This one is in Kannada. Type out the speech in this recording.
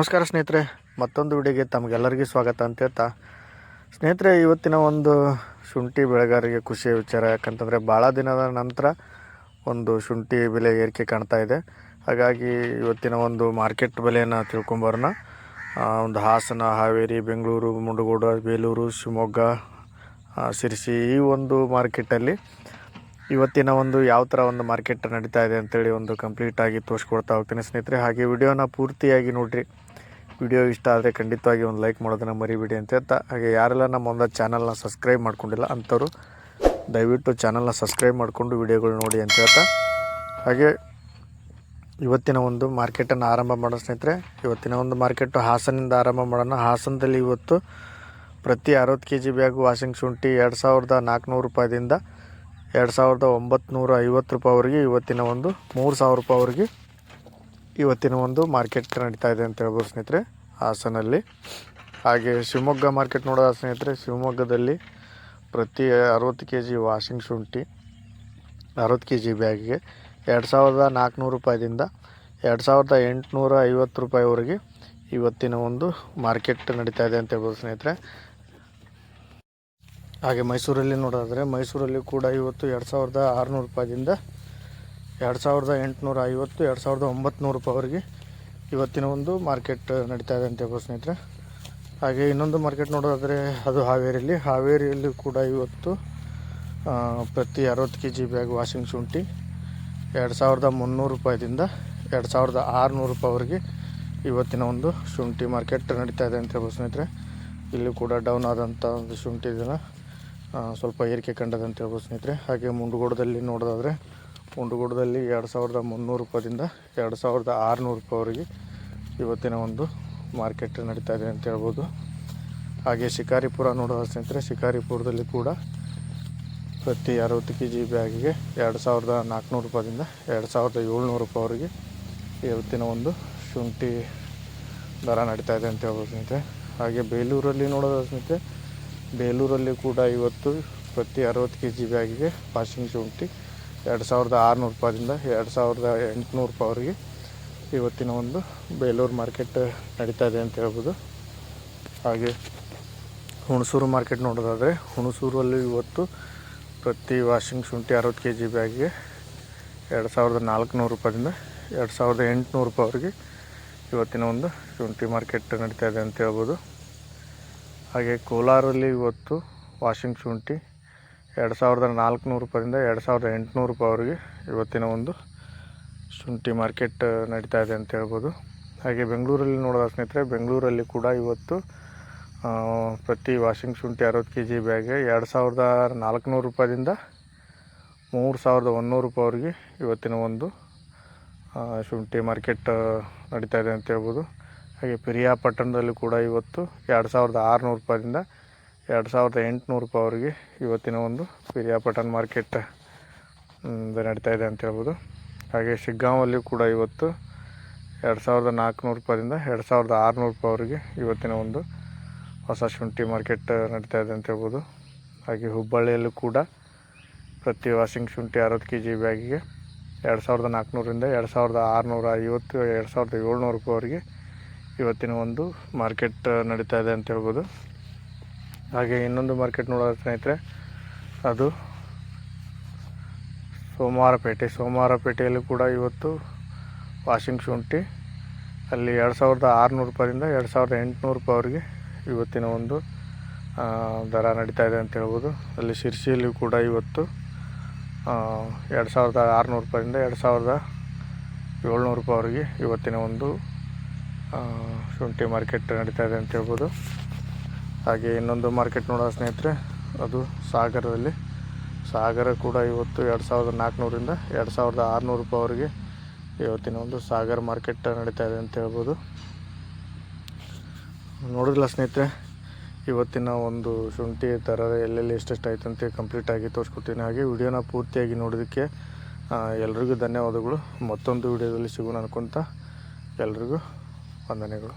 ನಮಸ್ಕಾರ ಸ್ನೇಹಿತರೆ, ಮತ್ತೊಂದು ವಿಡಿಯೋಗೆ ತಮಗೆಲ್ಲರಿಗೂ ಸ್ವಾಗತ ಅಂತ ಹೇಳ್ತಾ. ಸ್ನೇಹಿತರೆ, ಇವತ್ತಿನ ಒಂದು ಶುಂಠಿ ಬೆಳೆಗಾರರಿಗೆ ಖುಷಿಯ ವಿಚಾರ ಯಾಕಂತಂದರೆ ಭಾಳ ದಿನದ ನಂತರ ಒಂದು ಶುಂಠಿ ಬೆಲೆ ಏರಿಕೆ ಕಾಣ್ತಾ ಇದೆ. ಹಾಗಾಗಿ ಇವತ್ತಿನ ಒಂದು ಮಾರ್ಕೆಟ್ ಬೆಲೆಯನ್ನು ತಿಳ್ಕೊಂಬರೋಣ. ಒಂದು ಹಾಸನ, ಹಾವೇರಿ, ಬೆಂಗಳೂರು, ಮುಂಡಗೋಡ, ಬೇಲೂರು, ಶಿವಮೊಗ್ಗ ಸಿರಿಸಿ ಈ ಒಂದು ಮಾರ್ಕೆಟಲ್ಲಿ ಇವತ್ತಿನ ಒಂದು ಯಾವ ಥರ ಒಂದು ಮಾರ್ಕೆಟ್ ನಡೀತಾ ಇದೆ ಅಂತೇಳಿ ಒಂದು ಕಂಪ್ಲೀಟಾಗಿ ತೋರಿಸ್ಕೊಡ್ತಾ ಹೋಗ್ತೀನಿ ಸ್ನೇಹಿತರೆ. ಹಾಗೆ ವಿಡಿಯೋನ ಪೂರ್ತಿಯಾಗಿ ನೋಡಿರಿ. ವಿಡಿಯೋ ಇಷ್ಟ ಆದರೆ ಖಂಡಿತವಾಗಿ ಒಂದು ಲೈಕ್ ಮಾಡೋದನ್ನು ಮರಿಬೇಡಿ ಅಂತ ಹೇಳ್ತಾ. ಹಾಗೆ ಯಾರೆಲ್ಲ ನಮ್ಮ ಒಂದು ಚಾನಲ್ನ ಸಬ್ಸ್ಕ್ರೈಬ್ ಮಾಡ್ಕೊಂಡಿಲ್ಲ ಅಂಥವ್ರು ದಯವಿಟ್ಟು ಚಾನಲ್ನ ಸಬ್ಸ್ಕ್ರೈಬ್ ಮಾಡಿಕೊಂಡು ವಿಡಿಯೋಗಳು ನೋಡಿ ಅಂತ ಹೇಳ್ತಾ. ಹಾಗೆ ಇವತ್ತಿನ ಒಂದು ಮಾರ್ಕೆಟನ್ನು ಆರಂಭ ಮಾಡೋ ಸ್ನೇಹಿತರೆ. ಇವತ್ತಿನ ಒಂದು ಮಾರ್ಕೆಟು ಹಾಸನಿಂದ ಆರಂಭ ಮಾಡೋಣ. ಹಾಸನದಲ್ಲಿ ಇವತ್ತು ಪ್ರತಿ ಅರವತ್ತು ಕೆ ಜಿ ಬ್ಯಾಗ್ ವಾಷಿಂಗ್ ಶುಂಠಿ ಎರಡು ಸಾವಿರದ ನಾಲ್ಕುನೂರು ರೂಪಾಯಿದಿಂದ ಎರಡು ಸಾವಿರದ ಒಂಬತ್ತು ನೂರ ಐವತ್ತು ರೂಪಾಯಿವರೆಗೆ ಇವತ್ತಿನ ಒಂದು ಮೂರು ಸಾವಿರ ರೂಪಾಯಿವರೆಗೆ ಇವತ್ತಿನ ಒಂದು ಮಾರ್ಕೆಟ್ ನಡೀತಾ ಇದೆ ಅಂತ ಹೇಳ್ಬೋದು ಸ್ನೇಹಿತರೆ, ಹಾಸನಲ್ಲಿ. ಹಾಗೆ ಶಿವಮೊಗ್ಗ ಮಾರ್ಕೆಟ್ ನೋಡೋದ ಸ್ನೇಹಿತರೆ, ಶಿವಮೊಗ್ಗದಲ್ಲಿ ಪ್ರತಿ ಅರವತ್ತು ಕೆ ಜಿ ವಾಷಿಂಗ್ ಶುಂಠಿ, ಅರವತ್ತು ಕೆ ಜಿ ಬ್ಯಾಗಿಗೆ ಎರಡು ಸಾವಿರದ ನಾಲ್ಕುನೂರು ರೂಪಾಯಿದಿಂದ ಎರಡು ಸಾವಿರದ ಎಂಟುನೂರ ಐವತ್ತು ರೂಪಾಯಿವರೆಗೆ ಇವತ್ತಿನ ಒಂದು ಮಾರ್ಕೆಟ್ ನಡೀತಾ ಇದೆ ಅಂತ ಹೇಳ್ಬೋದು ಸ್ನೇಹಿತರೆ. ಹಾಗೆ ಮೈಸೂರಲ್ಲಿ ನೋಡೋದಾದರೆ ಮೈಸೂರಲ್ಲಿ ಕೂಡ ಇವತ್ತು ಎರಡು ಸಾವಿರದ ಆರುನೂರು ರೂಪಾಯಿದಿಂದ ಎರಡು ಸಾವಿರದ ಎಂಟುನೂರ ಐವತ್ತು ಎರಡು ಸಾವಿರದ ಒಂಬತ್ತು ರೂಪಾಯಿವರೆಗೆ ಇವತ್ತಿನ ಒಂದು ಮಾರ್ಕೆಟ್ ನಡೀತಾ ಇದೆ ಅಂತ ಹೇಳ್ಬೋದು ಸ್ನೇಹಿತರೆ. ಹಾಗೆ ಇನ್ನೊಂದು ಮಾರ್ಕೆಟ್ ನೋಡೋದಾದರೆ ಅದು ಹಾವೇರಿಯಲ್ಲಿ. ಹಾವೇರಿಯಲ್ಲಿ ಕೂಡ ಇವತ್ತು ಪ್ರತಿ ಅರವತ್ತು ಕೆ ಜಿ ಬ್ಯಾಗ್ ವಾಷಿಂಗ್ ಶುಂಠಿ ಎರಡು ಸಾವಿರದ ಮುನ್ನೂರು ರೂಪಾಯಿದಿಂದ ಎರಡು ಸಾವಿರದ ಆರುನೂರು ರೂಪಾಯಿವರೆಗೆ ಇವತ್ತಿನ ಒಂದು ಶುಂಠಿ ಮಾರ್ಕೆಟ್ ನಡೀತಾ ಇದೆ ಅಂತ ಹೇಳ್ಬೋದು ಸ್ನೇಹಿತರೆ. ಇಲ್ಲಿ ಕೂಡ ಡೌನ್ ಆದಂಥ ಒಂದು ಶುಂಠಿ ಇದನ್ನು ಸ್ವಲ್ಪ ಏರಿಕೆ ಕಂಡದಂತ ಹೇಳ್ಬೋದು ಸ್ನೇಹಿತರೆ. ಹಾಗೆ ಮುಂಡಗೋಡದಲ್ಲಿ ನೋಡೋದಾದರೆ ಮುಂಡಗೋಡದಲ್ಲಿ ಎರಡು ಸಾವಿರದ ಮುನ್ನೂರು ರೂಪಾಯಿಂದ ಎರಡು ಸಾವಿರದ ಆರುನೂರು ರೂಪಾಯಿವರೆಗೆ ಇವತ್ತಿನ ಒಂದು ಮಾರ್ಕೆಟ್ ನಡೀತಾ ಇದೆ ಅಂತ ಹೇಳ್ಬೋದು. ಹಾಗೆ ಶಿಕಾರಿಪುರ ನೋಡೋದ ಸ್ನೇಹಿತರೆ, ಶಿಕಾರಿಪುರದಲ್ಲಿ ಕೂಡ ಪ್ರತಿ ಅರವತ್ತು ಕೆ ಜಿ ಬ್ಯಾಗಿಗೆ ಎರಡು ಸಾವಿರದ ನಾಲ್ಕುನೂರು ರೂಪಾಯಿಂದ ಎರಡು ಸಾವಿರದ ಏಳ್ನೂರು ರೂಪಾಯಿವರೆಗೆ ಇವತ್ತಿನ ಒಂದು ಶುಂಠಿ ದರ ನಡೀತಾ ಇದೆ ಅಂತ ಹೇಳ್ಬೋದು ಸ್ನೇಹಿತರೆ. ಹಾಗೆ ಬೇಲೂರಲ್ಲಿ ನೋಡೋದ ಸ್ನೇಹಿತರೆ, ಬೇಲೂರಲ್ಲಿ ಕೂಡ ಇವತ್ತು ಪ್ರತಿ ಅರವತ್ತು ಕೆ ಜಿ ಬ್ಯಾಗಿಗೆ ಪಾಶಿಂಗ್ ಶುಂಠಿ ಎರಡು ಸಾವಿರದ ಆರುನೂರು ರೂಪಾಯಿಂದ ಎರಡು ಸಾವಿರದ ಎಂಟುನೂರು ರೂಪಾಯಿವರೆಗೆ ಇವತ್ತಿನ ಒಂದು ಬೇಲೂರು ಮಾರ್ಕೆಟ್ ನಡೀತಾ ಇದೆ ಅಂತ ಹೇಳ್ಬೋದು. ಹಾಗೆ ಹುಣಸೂರು ಮಾರ್ಕೆಟ್ ನೋಡೋದಾದರೆ ಹುಣಸೂರಲ್ಲಿ ಇವತ್ತು ಪ್ರತಿ ವಾಷಿಂಗ್ ಶುಂಠಿ ಅರವತ್ತು ಕೆ ಜಿ ಬ್ಯಾಗಿಗೆ ಎರಡು ಸಾವಿರದ ನಾಲ್ಕುನೂರು ರೂಪಾಯಿಂದ ಎರಡು ಸಾವಿರದ ಎಂಟುನೂರು ರೂಪಾಯಿವರೆಗೆ ಇವತ್ತಿನ ಒಂದು ಶುಂಠಿ ಮಾರ್ಕೆಟ್ ನಡೀತಾ ಇದೆ ಅಂತ ಹೇಳ್ಬೋದು. ಹಾಗೆ ಕೋಲಾರಲ್ಲಿ ಇವತ್ತು ವಾಷಿಂಗ್ ಶುಂಠಿ ಎರಡು ಸಾವಿರದ ನಾಲ್ಕುನೂರು ರೂಪಾಯಿಂದ ಎರಡು ಸಾವಿರದ ಎಂಟುನೂರು ರೂಪಾಯಿವರೆಗೆ ಇವತ್ತಿನ ಒಂದು ಶುಂಠಿ ಮಾರ್ಕೆಟ್ ನಡೀತಾ ಇದೆ ಅಂತ ಹೇಳ್ಬೋದು. ಹಾಗೆ ಬೆಂಗಳೂರಲ್ಲಿ ನೋಡೋದ ಸ್ನೇಹಿತರೆ, ಬೆಂಗಳೂರಲ್ಲಿ ಕೂಡ ಇವತ್ತು ಪ್ರತಿ ವಾಷಿಂಗ್ ಶುಂಠಿ ಅರವತ್ತು ಕೆ ಜಿ ಬ್ಯಾಗೆ ಎರಡು ಸಾವಿರದ ನಾಲ್ಕುನೂರು ರೂಪಾಯಿಂದ ಮೂರು ಸಾವಿರದ ಒಂದುನೂರು ರೂಪಾಯಿವರೆಗೆ ಇವತ್ತಿನ ಒಂದು ಶುಂಠಿ ಮಾರ್ಕೆಟ್ ನಡೀತಾ ಇದೆ ಅಂತ ಹೇಳ್ಬೋದು. ಹಾಗೆ ಪಿರಿಯಾಪಟ್ಟಣದಲ್ಲಿ ಕೂಡ ಇವತ್ತು ಎರಡು ಸಾವಿರದ ಆರುನೂರು ರೂಪಾಯಿಂದ ಎರಡು ಸಾವಿರದ ಎಂಟುನೂರು ರೂಪಾಯಿ ಅವರಿಗೆ ಇವತ್ತಿನ ಒಂದು ಪಿರಿಯಾಪಟ್ಟಣ ಮಾರ್ಕೆಟ್ ನಡೀತಾ ಇದೆ ಅಂತ ಹೇಳ್ಬೋದು. ಹಾಗೆ ಶಿಗ್ಗಾಂವಲ್ಲಿ ಕೂಡ ಇವತ್ತು ಎರಡು ಸಾವಿರದ ನಾಲ್ಕುನೂರು ರೂಪಾಯಿಂದ ಎರಡು ಸಾವಿರದ ಆರುನೂರು ರೂಪಾಯಿ ಅವರಿಗೆ ಇವತ್ತಿನ ಒಂದು ಹೊಸ ಶುಂಠಿ ಮಾರ್ಕೆಟ್ ನಡೀತಾ ಇದೆ ಅಂತ ಹೇಳ್ಬೋದು. ಹಾಗೆ ಹುಬ್ಬಳ್ಳಿಯಲ್ಲೂ ಕೂಡ ಪ್ರತಿ ವಾಷಿಂಗ್ ಶುಂಠಿ ಅರವತ್ತು ಕೆ ಜಿ ಬ್ಯಾಗಿಗೆ ಎರಡು ಸಾವಿರದ ನಾಲ್ಕುನೂರಿಂದ ಎರಡು ಸಾವಿರದ ಆರುನೂರ ಐವತ್ತು ಎರಡು ಸಾವಿರದ ಏಳ್ನೂರು ರೂಪಾಯಿವರೆಗೆ ಇವತ್ತಿನ ಒಂದು ಮಾರ್ಕೆಟ್ ನಡೀತಾ ಇದೆ ಅಂತ ಹೇಳ್ಬೋದು. ಹಾಗೆ ಇನ್ನೊಂದು ಮಾರ್ಕೆಟ್ ನೋಡೋದು ಸ್ನೇಹಿತರೆ, ಅದು ಸೋಮವಾರಪೇಟೆ. ಸೋಮವಾರಪೇಟೆಯಲ್ಲಿ ಕೂಡ ಇವತ್ತು ವಾಷಿಂಗ್ ಶುಂಠಿ ಅಲ್ಲಿ ಎರಡು ಸಾವಿರದ ಆರುನೂರು ರೂಪಾಯಿಂದ ಎರಡು ಸಾವಿರದ ಎಂಟುನೂರು ರೂಪಾಯಿವರೆಗೆ ಇವತ್ತಿನ ಒಂದು ದರ ನಡೀತಾ ಇದೆ ಅಂತ ಹೇಳ್ಬೋದು. ಅಲ್ಲಿ ಶಿರ್ಸಿಯಲ್ಲಿ ಕೂಡ ಇವತ್ತು ಎರಡು ಸಾವಿರದ ಆರುನೂರು ರೂಪಾಯಿಂದ ಎರಡು ಸಾವಿರದ ಏಳ್ನೂರು ರೂಪಾಯಿವರೆಗೆ ಇವತ್ತಿನ ಒಂದು ಶುಂಠಿ ಮಾರ್ಕೆಟ್ ನಡೀತಾ ಇದೆ ಅಂತ ಹೇಳ್ಬೋದು. ಹಾಗೆ ಇನ್ನೊಂದು ಮಾರ್ಕೆಟ್ ನೋಡೋ ಸ್ನೇಹಿತರೆ. ಅದು ಸಾಗರದಲ್ಲಿ. ಸಾಗರ ಕೂಡ ಇವತ್ತು ಎರಡು ಸಾವಿರದ ನಾಲ್ಕುನೂರಿಂದ ಎರಡು ಸಾವಿರದ ಆರುನೂರು ರೂಪಾಯಿವರೆಗೆ ಇವತ್ತಿನ ಒಂದು ಸಾಗರ್ ಮಾರ್ಕೆಟ್ ನಡೀತಾ ಇದೆ ಅಂತ ಹೇಳ್ಬೋದು. ನೋಡಿದ್ರಲ್ಲ ಸ್ನೇಹಿತರೆ, ಇವತ್ತಿನ ಒಂದು ಶುಂಠಿ ಥರ ಎಲ್ಲೆಲ್ಲಿ ಎಷ್ಟೆಷ್ಟು ಅಂತ ಕಂಪ್ಲೀಟಾಗಿ ತೋರಿಸ್ಕೊಡ್ತೀನಿ. ಹಾಗೆ ವಿಡಿಯೋನ ಪೂರ್ತಿಯಾಗಿ ನೋಡೋದಕ್ಕೆ ಎಲ್ರಿಗೂ ಧನ್ಯವಾದಗಳು. ಮತ್ತೊಂದು ವಿಡಿಯೋದಲ್ಲಿ ಸಿಗೋಣ ಅನ್ಕೊತ ಎಲ್ರಿಗೂ ವಂದನೆಗಳು.